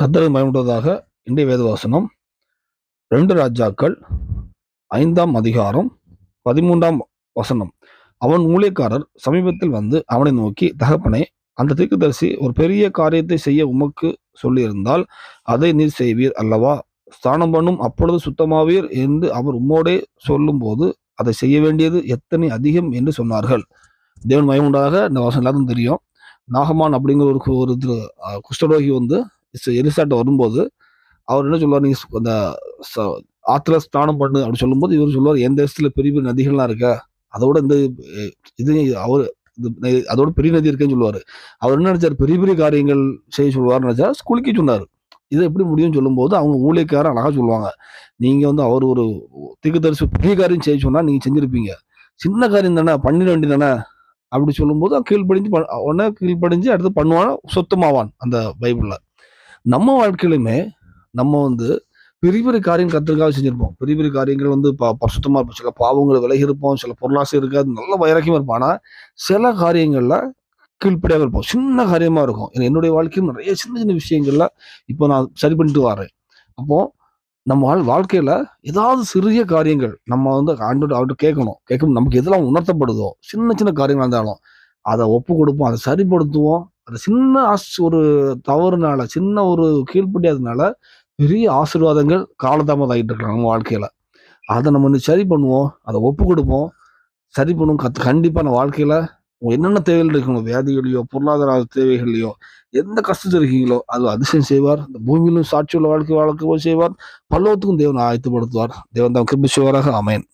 கத்தரை பயன்படுவதாக இன்றைய வேதவாசனம். ரெண்டு ராஜாக்கள் ஐந்தாம் அதிகாரம் பதிமூன்றாம் வசனம். அவன் ஊழியக்காரர் சமீபத்தில் வந்து அவனை நோக்கி தகப்பனே அந்த தீர்க்கதரிசி ஒரு பெரிய காரியத்தை செய்ய உமக்கு சொல்லியிருந்தால் அதை நீர் செய்வீர் அல்லவா? ஸ்தானம் பண்ணும் அப்பொழுது சுத்தமாவீர் என்று அவர் உம்மோடே சொல்லும்போது அதை செய்ய வேண்டியது எத்தனை அதிகம் என்று சொன்னார்கள். தேவன் மயமுண்டாக இந்த வசனம் எல்லாருக்கும் தெரியும். நாகமான் அப்படிங்கிற ஒரு ஒரு குஷ்டரோகி வந்து எலிசாட்ட வரும்போது அவர் என்ன சொல்லுவார்? நீங்க அந்த ஆற்றுல ஆத்துல ஸ்நானம் பண்ணு அப்படி சொல்லும்போது இவர் சொல்லுவார் எந்த இடத்துல பெரிய பெரிய நதிகள்லாம் இருக்கா? அதோட இந்த இது அவர் இது அதோட பெரிய நதி இருக்குன்னு சொல்லுவார். அவர் என்ன நினைச்சார்? பெரிய பெரிய காரியங்கள் செய்ய சொல்லுவார் நினைச்சா குளிக்க சொன்னார். இதை எப்படி முடியும்னு சொல்லும்போது அவங்க ஊழியக்காரர் அழகாக சொல்லுவாங்க. நீங்க வந்து அவர் ஒரு திக்குத்தரிசி பெரிய காரியம் செய்ய சொன்னா நீங்க செஞ்சிருப்பீங்க. சின்ன காரியம் தானே பண்ணிட வேண்டியது தானே? அப்படி சொல்லும்போது கீழ்ப்படிஞ்சு உடனே கீழ்ப்படிஞ்சு அடுத்து பண்ணுவான் சுத்தமாவான் அந்த பைபிளில். நம்ம வாழ்க்கையிலுமே நம்ம வந்து பெரிய பெரிய காரியம் கத்திரிக்காக செஞ்சிருப்போம். பெரிய பெரிய காரியங்கள் வந்து ப- பரிசுத்தமாக இருப்போம். சில பாவங்கள் விலகி இருப்போம் சில பொருளாசை இருக்காது. நல்ல வைரக்கியம் இருப்போம். ஆனால் சில காரியங்களில் கீழ்ப்படியாக இருப்போம். சின்ன காரியமாக இருக்கும். ஏன்னா என்னுடைய வாழ்க்கையில் நிறைய சின்ன சின்ன விஷயங்கள்ல இப்போ நான் சரி பண்ணிட்டு வரேன். அப்போது நம்ம வாழ் வாழ்க்கையில் ஏதாவது சிறிய காரியங்கள் நம்ம வந்து ஆண்டு அவர்கிட்ட கேட்கணும். கேட்கும் நமக்கு எதெல்லாம் உணர்த்தப்படுதோ சின்ன சின்ன காரியங்கள் இருந்தாலும் அதை ஒப்பு கொடுப்போம். அதை சரிப்படுத்துவோம். அந்த சின்ன ஆஸ் ஒரு தவறுனால சின்ன ஒரு கீழ்ப்படியாதனால பெரிய ஆசீர்வாதங்கள் காலதாமதம் ஆகிட்டு இருக்காங்க நம்ம வாழ்க்கையில. அதை நம்ம வந்து சரி பண்ணுவோம் அதை ஒப்பு கொடுப்போம். சரி பண்ணுவோம் கத் கண்டிப்பாக நம்ம வாழ்க்கையில என்னென்ன தேவைகள் இருக்கணும் வியாதிகளையோ பொருளாதார தேவைகளையோ எந்த கஷ்டத்தில் இருக்கீங்களோ அது அதிசயம் செய்வார். இந்த பூமியிலும் சாட்சியுள்ள வாழ்க்கை வாழ்க்கை செய்வார். பல்லவத்துக்கும் தேவன் ஆயத்துப்படுத்துவார். தேவன் தான் கிருபி செய்வாராக. அமையன்